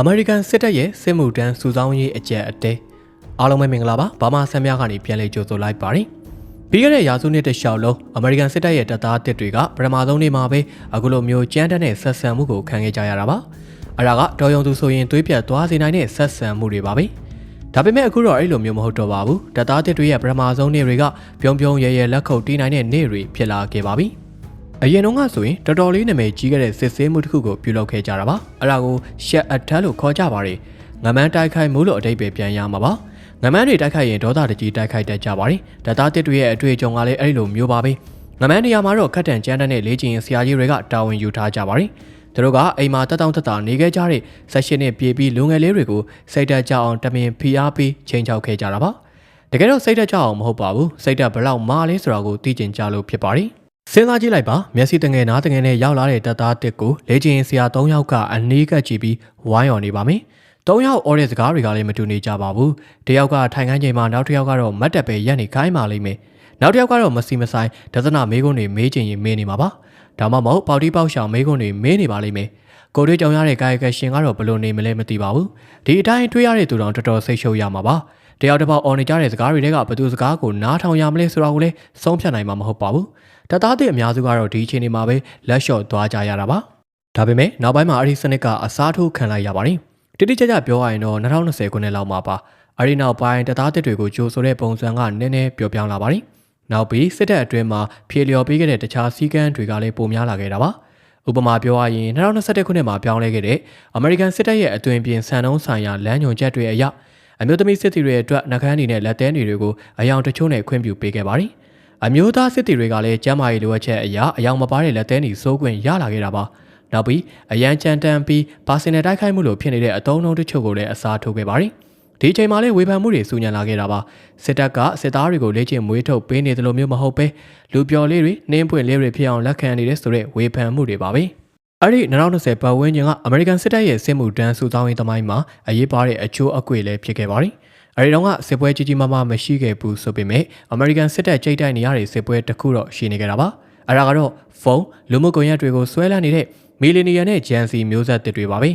အမေရိကန်စစ်တပ်ရဲ့စစ်မှုထမ်းစုဆောင်းရေးအကြံအတဲအားလုံးပဲမင်္ဂလာပါဘာမာဆမ်များကနေပြန်လည်ကြိုဆိုလိုက်ပါတယ်ပြီးခဲ့တဲ့ရာစုနှစ်တစ်လျှောက်လုံးအမေရိကန်စစ်တပ်ရဲ့တပ်သားတစ်တွေကပထမဆုံးနေ့မှာပဲအခုလိုမျိုးကြမ်းတက်တဲ့ဆက်ဆံမှုကိုခံခဲ့ကြရတာပါအဲ့ဒါကတော်ရုံသူဆိုရင်သွေးပြတ်သွားစေနိုင်တဲ့ဆက်ဆံမှုတွေပါပဲဒါပေမဲ့အခုတော့အဲ့လိုမျိုးမဟုတ်တော့ပါဘူးတပ်သားတစ်တွေရဲ့ပထမဆုံးနေ့တွေကပြုံးပြုံးရဲရဲလက်ခုပ်တီးနိုင်တဲ့နေ့တွေဖြစ်လာခဲ့ပါပြီ အရင်တုန်းကဆိုရင်တော်တော်လေးနာမည်ကြီးခဲ့တဲ့စစ်ဆေးမှုတစ်ခုကိုပြုလုပ်ခဲ့ကြတာပါအဲ့ဒါကိုရှက်အထက်လို့ခေါ်ကြပါတယ်ငမန်းတိုက်ခိုက်မှုလို့အတိတ်ပဲပြန်ရမှာပါငမန်းတွေတိုက်ခိုက်ရင်ဒေါသတကြီးတိုက်ခိုက်တတ်ကြပါတယ်တပ်သားတစ်တွေရဲ့အတွေ့အကြုံကလည်းအဲ့လိုမျိုးပါပဲငမန်းနေရာမှာတော့ခက်တန်ကြမ်းတဲ့လေ့ကျင့်ဆရာကြီးတွေကတာဝန်ယူထားကြပါတယ်သူတို့ကအိမ်မှာတက်တောင့်တက်တာနေခဲ့ကြတဲ့ဆက်ရှင်နဲ့ပြေးပြီးလူငယ်လေးတွေကိုစိတ်တက်ကြအောင်တမင်ဖိအားပေးချိန်ချောက်ခဲ့ကြတာပါတကယ်တော့စိတ်တက်ကြအောင်မဟုတ်ပါဘူးစိတ်တက်ဘလောက်မာလဲဆိုတာကိုသိကျင်ကြလို့ဖြစ်ပါတယ် စဉ်းစားကြည့်လိုက်ပါမျက်စိတငယ်နားတငယ်နဲ့ရောက်လာတဲ့တပ်သားတစ်ကိုလေ့ကျင့်ဆရာ၃ယောက်ကအနီးကပ်ကြည့်ပြီးဝိုင်းော်နေပါမယ်။၃ယောက်အော်တဲ့စကားတွေကလည်းမတူနေကြပါဘူး။တစ်ယောက်ကထိုင်ခိုင်းချိန်မှာနောက်တစ်ယောက်ကတော့မတ်တက်ပဲရက်နေခိုင်းပါလိမ့်မယ်။နောက်တစ်ယောက်ကတော့မစီမဆိုင်ဒသနာမေးခွန်းတွေမေးချင်ရင်မေးနေမှာပါ။ဒါမှမဟုတ်ပေါတီပေါက်ရှောင်မေးခွန်းတွေမေးနေပါလိမ့်မယ်။ကိုတွေ့ကြုံရတဲ့ကာယကရှင်ကတော့ဘလို့နေမလဲမသိပါဘူး။ဒီအတိုင်းတွေ့ရတဲ့သူတော်တော်တော်စိတ်ရှုပ်ရမှာပါ။တယောက်တစ်ပေါက်အော်နေကြတဲ့စကားတွေကဘသူစကားကိုနားထောင်ရမလဲဆိုတာကိုလည်းဆုံးဖြတ်နိုင်မှာမဟုတ်ပါဘူး။ တသားသည့်အများစုကတော့ဒီအချိန်ဒီမှာပဲလက်လျှော့သွားကြရတာပါ။ဒါပေမဲ့နောက်ပိုင်းမှာအဲ့ဒီစနစ်ကအစားထိုးခံလိုက်ရပါတယ်။တိတိကျကျပြောရရင်တော့2020ခုနှစ်လောက်မှာပါ။အဲ့ဒီနောက်ပိုင်းတသားသစ်တွေကိုကြိုဆိုတဲ့ပုံစံကနည်းနည်းပြောပြောင်းလာပါတယ်။နောက်ပြီးစစ်တပ်အတွင်းမှာဖြေလျော်ပေးခဲ့တဲ့တခြားစည်းကမ်းတွေကလည်းပိုများလာခဲ့တာပါ။ဥပမာပြောရရင်2021ခုနှစ်မှာပြောင်းလဲခဲ့တဲ့အမေရိကန်စစ်တပ်ရဲ့အသွင်ပြင်ဆန်နှုံးဆိုင်ရာလမ်းညွှန်ချက်တွေအရအမျိုးသမီးစစ်တီတွေအတွက်နှကန်းတွေနဲ့လက်သဲတွေကိုအယောင်တချို့နဲ့ခွင့်ပြုပေးခဲ့ပါတယ်။ အမျိုးသားစစ်တီတွေကလည်းကျမ်းမာရေးလိုအပ်ချက်အရာအယောင်မပါတဲ့လက်သဲတွေစိုးခွင့်ရလာခဲ့တာပါ။နောက်ပြီးအရန်ကြမ်းတမ်းပြီးပါစင်နယ်တိုက်ခိုက်မှုလိုဖြစ်နေတဲ့အတုံးနှုံးတချို့ကိုလည်းအစားထိုးခဲ့ပါတယ်။ဒီချိန်မှာလည်းဝေဖန်မှုတွေစူညံလာခဲ့တာပါစစ်တပ်ကစစ်သားတွေကိုလေ့ကျင့်မွေးထုတ်ပေးနေတယ်လို့မျိုးမဟုတ်ပဲလူပျော်လေးတွေနှင်းပွင့်လေးတွေဖြစ်အောင်လက်ခံနေတဲ့ဆိုတဲ့ဝေဖန်မှုတွေပါပဲအဲ့ဒီ2020ပတ်ဝန်းကျင်ကအမေရိကန်စစ်တပ်ရဲ့စစ်မှုတန်းစုဆောင်းရေးသမိုင်းမှာအရေးပါတဲ့အချိုးအကွေလည်းဖြစ်ခဲ့ပါတယ် အဲဒီတော့ကစစ်ပွဲကြီးကြီးမားမားမရှိခဲ့ဘူးဆိုပေမဲ့အမေရိကန်စစ်တပ်ကြိတ်တိုက်နေရတဲ့စစ်ပွဲတစ်ခုတော့ရှိနေကြတာပါအဲဒါကတော့ဖုန်းလူမှုကွန်ရက်တွေကိုဆွဲလန်းနေတဲ့မီလီနီယံနဲ့ဂျန်စီမျိုးဆက်တွေပါပဲ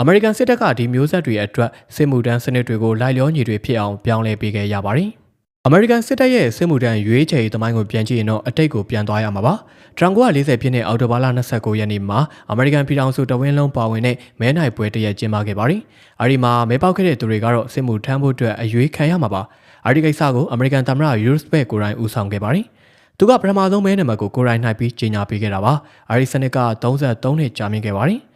အမေရိကန်စစ်တပ်ကဒီမျိုးဆက်တွေအတွက်စစ်မှုထမ်းစနစ်တွေကိုလိုက်လျောညီတွေဖြစ်အောင်ပြောင်းလဲပေးခဲ့ရပါတယ် အမေရိကန်စစ်တပ်ရဲ့စစ်မှုထမ်းရွေးချယ်သမိုင်းကိုပြန်ကြည့်ရင်တော့အတိတ်ကိုပြန်သွားရမှာပါ1940ပြည့်နှစ်အောက်တိုဘာလ29ရက်နေ့မှာအမေရိကန်ပြည်ထောင်စုတဝင်းလုံးပါဝင်တဲ့မဲနိုင်ပွဲတရက်ကျင်းပခဲ့ပါတယ်။အဲဒီမှာမဲပေါက်ခဲ့တဲ့သူတွေကတော့စစ်မှုထမ်းဖို့အတွက်အရွေးခံရမှာပါ။အဲဒီကိစ္စကိုအမေရိကန်သမ္မတယူရိုစပက်ကိုယ်တိုင်ဦးဆောင်ခဲ့ပါတယ်။သူကပထမဆုံးမဲနံပါတ်ကိုကိုယ်တိုင်နှိုက်ပြီးကြေညာပေးခဲ့တာပါ။အဲဒီစနစ်က33နှစ်ကြာမြင့်ခဲ့ပါတယ်။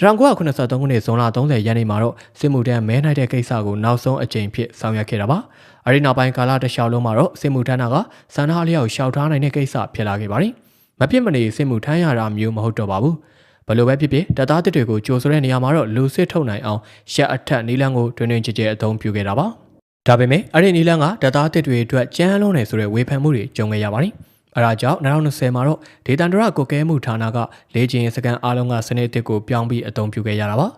1983ခုနှစ်ဇွန်လ30ရက်နေ့မှာတော့စစ်မှုထမ်းမဲနိုင်တဲ့ကိစ္စကိုနောက်ဆုံးအကြိမ်ဖြစ်ဆောင်ရွက်ခဲ့တာပါ။ အဲဒီနောက်ပိုင်းကာလတစ်လျှောက်လုံးမှာတော့စစ်မှုထမ်းတာကစံနာလျောက်ရှောက်ထားနိုင်တဲ့ကိစ္စဖြစ်လာခဲ့ပါတယ်။မဖြစ်မနေစစ်မှုထမ်းရတာမျိုးမဟုတ်တော့ပါဘူး။ဘလို့ပဲဖြစ်ဖြစ်တပ်သားတစ်တွေကိုကြိုဆိုတဲ့နေရာမှာတော့လူစစ်ထုတ်နိုင်အောင်ရှက်အထက်နီလန်းကိုတွင်တွင်ကြဲကြဲအသုံးပြုခဲ့တာပါ။ဒါပေမဲ့အဲ့ဒီနီလန်းကတပ်သားတစ်တွေအတွက်ကြမ်းလုံးနေဆိုတဲ့ဝေဖန်မှုတွေကြုံခဲ့ရပါတယ်။အဲဒါကြောင့်2020မှာတော့ဒေသန္တရကိုကဲမှုဌာနကလေ့ကျင့်စကန်အားလုံးကစနစ်တစ်ကိုပြောင်းပြီးအသုံးပြုခဲ့ရတာပါ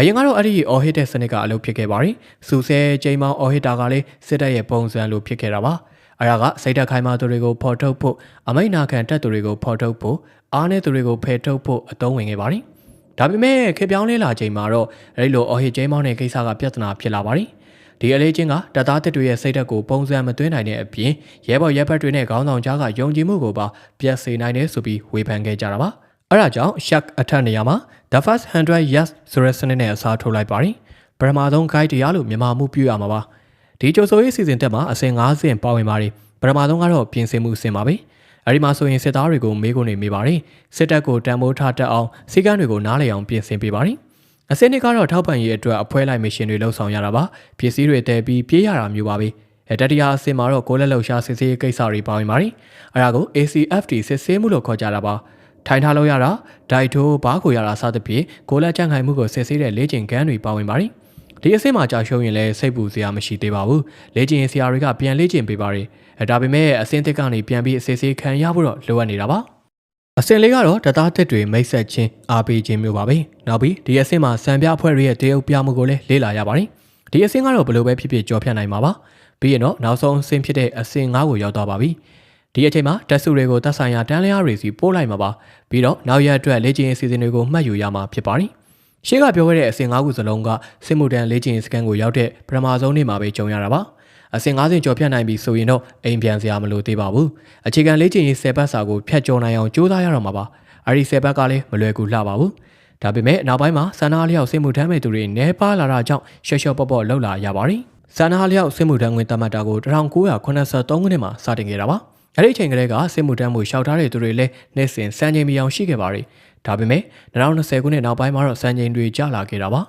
အရင်ကတော့အဲ့ဒီအော်ဟစ်တဲ့စနစ်ကအလုပ်ဖြစ်ခဲ့ပါတယ်။စူဆဲချိန်မောင်းအော်ဟစ်တာကလည်းစစ်တပ်ရဲ့ပုံစံလိုဖြစ်ခဲ့တာပါ။အဲ့ဒါကစိတ်တက်ခိုင်းမှသူတွေကိုဖော်ထုတ်ဖို့အမိတ်နာခံတက်သူတွေကိုဖော်ထုတ်ဖို့အားနည်းသူတွေကိုဖယ်ထုတ်ဖို့အသုံးဝင်ခဲ့ပါတယ်။ဒါပေမဲ့ခေပြောင်းလဲလာချိန်မှာတော့အဲ့ဒီလိုအော်ဟစ်ချိန်မောင်းတဲ့ကိစ္စကပြဿနာဖြစ်လာပါတယ်။ဒီအလေးချင်းကတပ်သားတစ်တွေရဲ့စိတ်ဓာတ်ကိုပုံစံမသွင်းနိုင်တဲ့အပြင်ရဲဘော်ရဲဘက်တွေနဲ့ခေါင်းဆောင်ကြားကယုံကြည်မှုကိုပါပြတ်စေနိုင်တယ်ဆိုပြီးဝေဖန်ခဲ့ကြတာပါအဲဒါကြောင့် Shark အထက်နေရာမှာ The First 100 Yes ဆိုတဲ့စနစ်နဲ့အစားထိုးလိုက်ပါတယ်ပထမဆုံး guide တရားလို့မြန်မာမှုပြုရမှာပါဒီကြိုဆိုရေးစီစဉ်တက်မှာအစဉ်9ဆင့်ပါဝင်ပါတယ်ပထမဆုံးကတော့ပြင်ဆင်မှုအဆင့်ပါပဲအဲဒီမှာဆိုရင်စစ်သားတွေကိုမေးခွန်းတွေမေးပါတယ်စစ်တပ်ကိုတံမိုးထားတတ်အောင်စီကံတွေကိုနားလည်အောင်ပြင်ဆင်ပေးပါတယ်အစင်းနှစ်ကတော့ထောက်ပံ့ရေးအတွက်အဖွဲလိုက်မရှင်တွေလှုပ်ဆောင်ရတာပါပစ္စည်းတွေတည်ပြီးပြေးရတာမျိုးပါပဲအဲတတိယအစင်းမှာတော့ကိုလက်လှုပ်ရှားစစ်ဆေးကိစ္စတွေပါဝင်ပါတယ်အဲဒါကို ACFT စစ်ဆေးမှုလို့ခေါ်ကြတာပါ ထိုင်ထားလို့ရတာဒိုက်ထိုးဘားကိုရတာစသဖြင့်ကိုလက်ကြံ့ခိုင်မှုကိုစစ်ဆေးတဲ့လေ့ကျင့်ခန်းတွေပါဝင်ပါတယ်ဒီအဆင့်မှာကြာရှုံးရင်လည်းစိတ်ပူစရာမရှိသေးပါဘူးလေ့ကျင့်ဆရာတွေကပြန်လေ့ကျင့်ပေးပါတယ်အဲဒါပေမဲ့အဆင့်တစ်ကနေပြန်ပြီးအစစ်ဆေးခံရဖို့တော့လိုအပ်နေတာပါအစင်လေးကတော့တသားတက်တွေမိတ်ဆက်ချင်းအားပေးခြင်းမျိုးပါပဲ။နောက်ပြီးဒီအစင်မှာစံပြအဖွဲ့တွေရဲ့တရုပ်ပြမှုကိုလည်းလေ့လာရပါတယ်။ဒီအစင်ကတော့ဘယ်လိုပဲဖြစ်ဖြစ်ကြော်ဖြတ်နိုင်မှာပါ။ပြီးရင်တော့နောက်ဆုံးအစင်ဖြစ်တဲ့အစင်၅ကိုရောက်သွားပါပြီ။ ဒီအချိန်မှာတက်စုတွေကိုတက်ဆိုင်ရာတန်းလျားတွေစီပို့လိုက်မှာပါ။ပြီးတော့နောက်ရက်အတွက်လေ့ကျင့်အစီအစဉ်တွေကိုမှတ်ယူရမှာဖြစ်ပါတယ်။ရှေ့ကပြောခဲ့တဲ့အစဉ်၅ခုစလုံးကစစ်မှုထမ်းလေ့ကျင့်ရေးစခန်းကိုရောက်တဲ့ပထမဆုံးနေ့မှာပဲကြုံရတာပါအစဉ်၅စဉ်ကျော်ဖြတ်နိုင်ပြီဆိုရင်တော့အိမ်ပြန်စရာမလိုသေးပါဘူးအခြေခံလေ့ကျင့်ရေး၁၀ပတ်စာကိုဖြတ်ကျော်နိုင်အောင်ကြိုးစားရတော့မှာပါအဲဒီ၁၀ပတ်ကလည်းမလွယ်ကူလှပါဘူးဒါပေမဲ့နောက်ပိုင်းမှာဆန္ဒလျောက်စစ်မှုထမ်းမဲ့သူတွေနေပါလာတာကြောင့်ရှော့ရှော့ပေါ့ပေါ့လှုပ်လာရပါတယ်ဆန္ဒလျောက်စစ်မှုထမ်းဝင်တတ်မှတ်တာကို1983ခုနှစ်မှာစတင်ခဲ့တာပါ အဲ့ဒီအချိန်ကလေးကစစ်မှုထမ်းမှုရှောက်ထားတဲ့သူတွေလည်းနေ့စဉ်စံချိန်မီအောင်ရှိခဲ့ပါတယ်ဒါပေမဲ့2020ခုနှစ်နောက်ပိုင်းမှာတော့စံချိန်တွေကျလာခဲ့တာပါ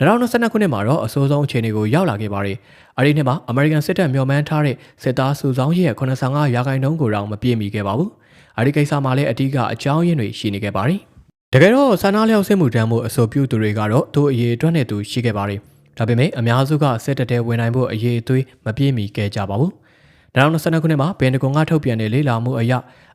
2022ခုနှစ်မှာတော့အဆိုးဆုံးအခြေအနေကိုရောက်လာခဲ့ပါတယ်။အဲဒီနှစ်မှာအမေရိကန်စစ်တပ်မျှော်မှန်းထားတဲ့စစ်သားစုဆောင်းရဲ့85ရာခိုင်နှုန်းကိုတော့မပြည့်မီခဲ့ပါဘူး။အဲဒီကိစ္စမှာလည်းအတိကအကြောင်းရင်းတွေရှိနေခဲ့ပါတယ်။တကယ်တော့ဆန္ဒလျောက်စစ်မှုတမ်းမှုအဆိုပြုသူတွေကတော့သူ့အရေးအတွက်နဲ့သူရှိခဲ့ပါတယ်။ဒါပေမဲ့အများစုကစစ်တပ်တဲဝင်နိုင်ဖို့အရေးအသွေးမပြည့်မီခဲ့ကြပါဘူး။ 2022ခုနှစ်မှာဘန်ဒဂွန်ကထုတ်ပြန်တဲ့လေ့လာမှုအရ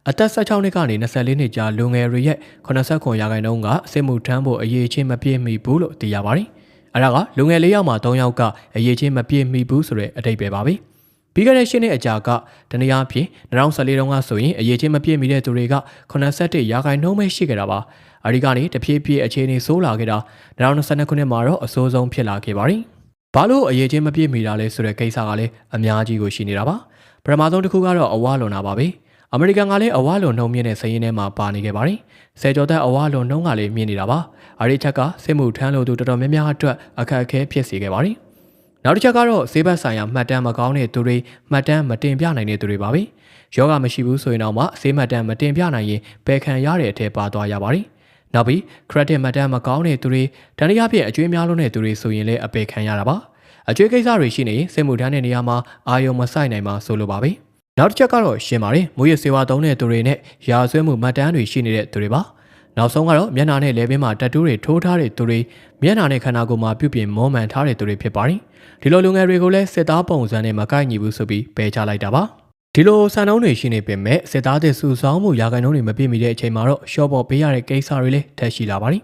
အသက်16နှစ်ကနေ24နှစ်ကြာလူငယ်တွေရဲ့89ရာခိုင်နှုန်းကစစ်မှုထမ်းဖို့အရေးချင်းမပြည့်မီဘူးလို့သိရပါတယ်။အဲဒါကလူငယ်၄ယောက်မှာ3ယောက်ကအရေးချင်းမပြည့်မီဘူးဆိုတဲ့အတိတ်ပဲပါပဲ။ပြီးခဲ့တဲ့၈နှစ်အကြာကတနည်းအားဖြင့်2014တုန်းကဆိုရင်အရေးချင်းမပြည့်မီတဲ့သူတွေက87ရာခိုင်နှုန်းပဲရှိခဲ့တာပါ။အဲဒီကနေတဖြည်းဖြည်းအခြေအနေဆိုးလာခဲ့တာ2022ခုနှစ်မှာတော့အဆိုးဆုံးဖြစ်လာခဲ့ပါတယ်။ဘာလို့အရေးချင်းမပြည့်မီတာလဲဆိုတဲ့ကိစ္စကလည်းအများကြီးကိုရှိနေတာပါ။ ပထမဆုံးတစ်ခုကတော့အဝါလွန်တာပါပဲ။အမေရိကန်ကလည်းအဝါလွန်နှုံမြင့်တဲ့စည်ရင်းထဲမှာပါနေခဲ့ပါတယ်။ဆယ်ကျော်သက်အဝါလွန်နှုံကလည်းမြင့်နေတာပါ။အဲဒီချက်ကစစ်မှုထမ်းလို့သူတော်တော်များများအတွက်အခက်အခဲဖြစ်စေခဲ့ပါတယ်။နောက်တစ်ချက်ကတော့ဈေးဘက်ဆိုင်ရာမှတ်တမ်းမကောင်းတဲ့သူတွေမှတ်တမ်းမတင်ပြနိုင်တဲ့သူတွေပါပဲ။ယောဂမရှိဘူးဆိုရင်တော့မှဈေးမှတ်တမ်းမတင်ပြနိုင်ရင်ပယ်ခံရတဲ့အထက်ပါသွားရပါတယ်။နောက်ပြီး credit မှတ်တမ်းမကောင်းတဲ့သူတွေတနည်းအားဖြင့်အကျွေးများလုံးတဲ့သူတွေဆိုရင်လည်းအပယ်ခံရတာပါ။ အကျွေးကိစ္စတွေရှိနေရင်စစ်မှုထမ်းတဲ့နေရာမှာအာယုံမဆိုင်နိုင်မှာဆိုလိုပါပဲ။နောက်တစ်ချက်ကတော့ရှင်းပါတယ်မွေးရစေဝါသုံးတဲ့သူတွေနဲ့ရာဆွဲမှုမှတ်တမ်းတွေရှိနေတဲ့သူတွေပါနောက်ဆုံးကတော့မျက်နှာနဲ့လဲပင်မှာတက်တူးတွေထိုးထားတဲ့သူတွေမျက်နှာနဲ့ခန္ဓာကိုယ်မှာပြုပြင်မောမှန်ထားတဲ့သူတွေဖြစ်ပါတယ်ဒီလိုလူငယ်တွေကိုလည်းစစ်သားပုံစံနဲ့မကိုက်ညီဘူးဆိုပြီးပယ်ချလိုက်တာပါဒီလိုစံနှုန်းတွေရှိနေပေမဲ့စစ်သားတွေစုဆောင်းမှုရာခိုင်နှုန်းတွေမပြည့်မီတဲ့အချိန်မှာတော့ရှော့ပေါ်ပေးရတဲ့ကိစ္စတွေလည်းထပ်ရှိလာပါတယ်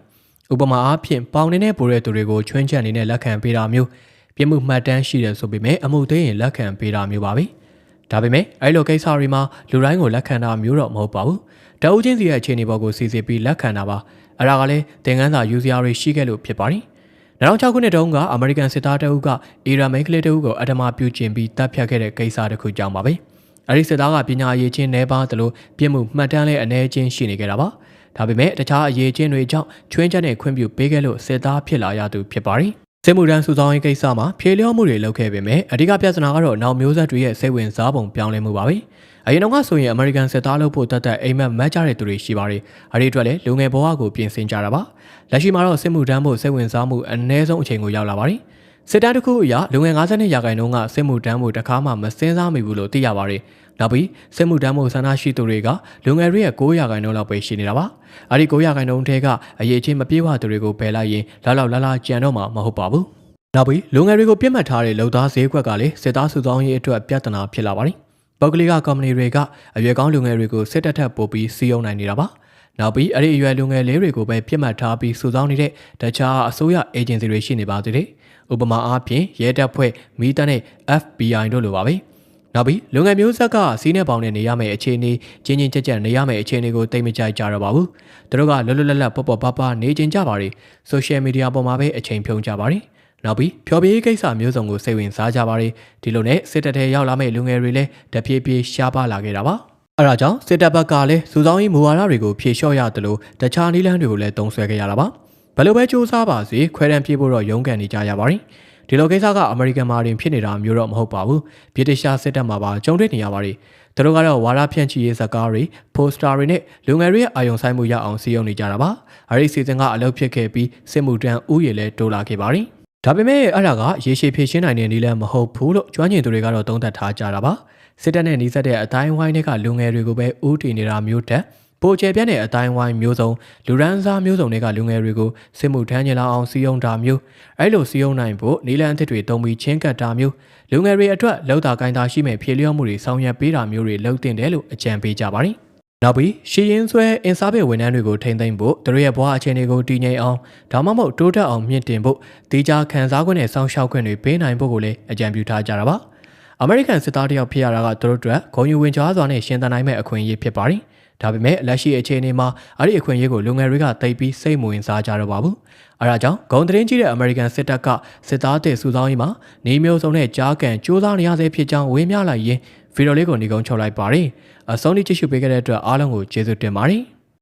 ဥပမာအားဖြင့်ပေါင်နေတဲ့ပိုတဲ့သူတွေကိုချွင်းချက်အနေနဲ့လက်ခံပေးတာမျိုး ပြမှုမှတ်တမ်းရှိတယ်ဆိုပေမဲ့အမှုသေးရင်လက်ခံပေးတာမျိုးပါပဲ။ဒါပေမဲ့အဲ့လိုကိစ္စတွေမှာလူတိုင်းကိုလက်ခံတာမျိုးတော့မဟုတ်ပါဘူး။တအုပ်ချင်းစီရဲ့အခြေအနေပေါ်ကိုစီစစ်ပြီးလက်ခံတာပါ။အဲ့ဒါကလည်းသင်ခန်းစာယူစရာတွေရှိခဲ့လို့ဖြစ်ပါတယ်။2006ခုနှစ်တုန်းကအမေရိကန်စစ်သားတအုပ်ကအီရန်မိန်းကလေးတအုပ်ကိုအဓမ္မပြုကျင့်ပြီးတပ်ဖြတ်ခဲ့တဲ့ကိစ္စတစ်ခုကြောင့်ပါပဲ။အဲ့ဒီစစ်သားကပညာအရေးချင်းနှဲပါသလိုပြစ်မှုမှတ်တမ်းလဲအနေချင်းရှိနေကြတာပါ။ဒါပေမဲ့တခြားအရေးချင်းတွေကြောင့်ချွင်းချက်နဲ့ခွင့်ပြုပေးခဲ့လို့စစ်သားဖြစ်လာရသူဖြစ်ပါတယ်။ စစ်မှုထမ်းစုဆောင်းရေးကိစ္စမှာဖြေလျော့မှုတွေလုပ်ခဲ့ပေမဲ့အဓိကပြဿနာကတော့နောက်မျိုးဆက်တွေရဲ့စိတ်ဝင်စားပုံပြောင်းလဲမှုပါပဲ။အရင်တော့ဆိုရင်အမေရိကန်စစ်သားလုပ်ဖို့တတ်တဲ့အိမ်မက်မတ်ကြတဲ့သူတွေရှိပါတယ်။အဲဒီအတွက်လည်းလူငယ်ဘဝကိုပြင်ဆင်ကြတာပါ။လက်ရှိမှာတော့စစ်မှုထမ်းဖို့စိတ်ဝင်စားမှုအနည်းဆုံးအချိန်ကိုရောက်လာပါတယ်။စစ်တမ်းတစ်ခုအရလူငယ်52ရာခိုင်နှုန်းကစစ်မှုထမ်းဖို့တခါမှမစင်းစားမိဘူးလို့သိရပါတယ်။ နောက်ပြီးစစ်မှုထမ်းမှုဆန္ဒရှိသူတွေကလူငယ်တွေရဲ့9ရာခိုင်နှုန်းလောက်ပဲရှိနေတာပါ။အဲဒီ9ရာခိုင်နှုန်းထဲကအရေးချင်းမပြေဝသူတွေကိုပယ်လိုက်ရင်လောက်လောက်လာလာကြံတော့မှာမဟုတ်ပါဘူး။နောက်ပြီးလူငယ်တွေကိုပြစ်မှတ်ထားတဲ့လုံသားဈေးကွက်ကလည်းစစ်သားစုဆောင်းရေးအတွက်ပြဿနာဖြစ်လာပါတယ်။ပုဂ္ဂလိကကုမ္ပဏီတွေကအရွယ်ကောင်းလူငယ်တွေကိုစစ်တပ်ထက်ပိုပြီးစီးရုံနိုင်နေတာပါ။နောက်ပြီးအဲ့ဒီအရွယ်လူငယ်လေးတွေကိုပဲပြစ်မှတ်ထားပြီးစုဆောင်းနေတဲ့တခြားအစိုးရအေဂျင်စီတွေရှိနေပါသေးတယ်။ဥပမာအားဖြင့်ရဲတပ်ဖွဲ့၊မီးတပ်နဲ့ FBI တို့လိုပါပဲ။ နောက်ပြီးလူငယ်မျိုးဆက်ကစီးနဲ့ပေါင်နဲ့နေရမယ့်အခြေအနေချင်းချင်းကြက်ကြက်နေရမယ့်အခြေအနေကိုတိတ်မကြိုက်ကြတော့ပါဘူး။သူတို့ကလွတ်လွတ်လပ်လပ်ပေါ့ပေါ့ပါပါနေကျင်ကြပါရီ။ social media ပေါ်မှာပဲအချိန်ဖြုံးကြပါရီ။နောက်ပြီးဖျော်ဖြေကိစ္စမျိုးစုံကိုစိတ်ဝင်စားကြပါရီ။ဒီလိုနဲ့စစ်တပ်ထဲရောက်လာမယ့်လူငယ်တွေလည်းတဖြည်းဖြည်းရှားပါလာခဲ့တာပါ။အဲဒါကြောင့်စစ်တပ်ဘက်ကလည်းစူဆောင်းရေးမူဝါဒတွေကိုဖြေလျှော့ရတယ်လို့တခြားနည်းလမ်းတွေကိုလည်းတုံးဆွဲခဲ့ရတာပါ။ဘယ်လိုပဲစူးစမ်းပါစေခွဲတန်းပြေးဖို့တော့ရုန်းကန်နေကြရပါရီ။ ဒီလိုကိစ္စကအမေရိကန်မှာတင်ဖြစ်နေတာမျိုးတော့မဟုတ်ပါဘူးဗြိတိရှားစစ်တပ်မှာပါကြုံတွေ့နေရပါတယ်သူတို့ကတော့ဝါရဖြန့်ချီရေးဇာတ်ကားတွေပိုစတာတွေနဲ့လူငယ်တွေရဲ့အာရုံစိုက်မှုရအောင်စီယုံနေကြတာပါအဲဒီစီစဉ်ကအလုပ်ဖြစ်ခဲ့ပြီးစစ်မှုတန်းဥယျာဉ်လည်းတိုးလာခဲ့ပါတယ်ဒါပေမဲ့အဲ့ဒါကရေရှည်ဖြည့်ရှင်းနိုင်တဲ့နည်းလည်းမဟုတ်ဘူးလို့ကျွမ်းကျင်သူတွေကတော့သုံးသပ်ထားကြတာပါစစ်တပ်နဲ့နှီးစပ်တဲ့အတိုင်းဝိုင်းတွေကလူငယ်တွေကိုပဲဥတီနေတာမျိုးတက် ပိုကျယ်ပြန့်တဲ့အတိုင်းဝိုင်းမျိုးစုံလူရန်စားမျိုးစုံတွေကလူငယ်တွေကိုစစ်မှုထမ်းကျင်လာအောင်စီယုံတာမျိုးအဲ့လိုစီယုံနိုင်ဖို့နီလန်အသစ်တွေတုံးပြီးချင်းကပ်တာမျိုးလူငယ်တွေအတွက်လောက်တာကိုင်းတာရှိမဲ့ဖြေလျော့မှုတွေဆောင်ရွက်ပေးတာမျိုးတွေလုပ်တင်တယ်လို့အကြံပေးကြပါတယ်နောက်ပြီးရှီရင်ဆွဲအင်စားပေဝန်ထမ်းတွေကိုထိမ့်သိမ့်ဖို့သူတို့ရဲ့ဘဝအခြေအနေကိုတည်ငြိမ်အောင်ဒါမှမဟုတ်တိုးတက်အောင်မြင့်တင်ဖို့တေချာခံစား권နဲ့စောင့်ရှောက်ခွင့်တွေပေးနိုင်ဖို့ကိုလည်းအကြံပြုထားကြတာပါအမေရိကန်စစ်သားတယောက်ဖြစ်ရတာကသူတို့အတွက်ဂုဏ်ယူဝင်ကြားစွာနဲ့ရှင်သန်နိုင်မဲ့အခွင့်အရေးဖြစ်ပါတယ်။ ဒါပေမဲ့လက်ရှိအခြေအနေမှာအဲ့ဒီအခွင့်အရေးကိုလူငယ်တွေကသိပြီးစိတ်မဝင်စားကြတော့ပါဘူးအဲဒါကြောင့်ဂုံသတင်းကြီးတဲ့အမေရိကန်စစ်တပ်ကစစ်သားတွေစုဆောင်းရေးမှာနေမျိုးစုံနဲ့ကြားကန်စူးစမ်းနေရဆဲဖြစ်ကြောင်းဝေမျှလိုက်ရင်းဗီဒီယိုလေးကိုညီကုန်းချုပ်လိုက်ပါတယ်။အဆုံးထိကြည့်ရှုပေးခဲ့တဲ့အတွက်အားလုံးကိုကျေးဇူးတင်ပါတယ်။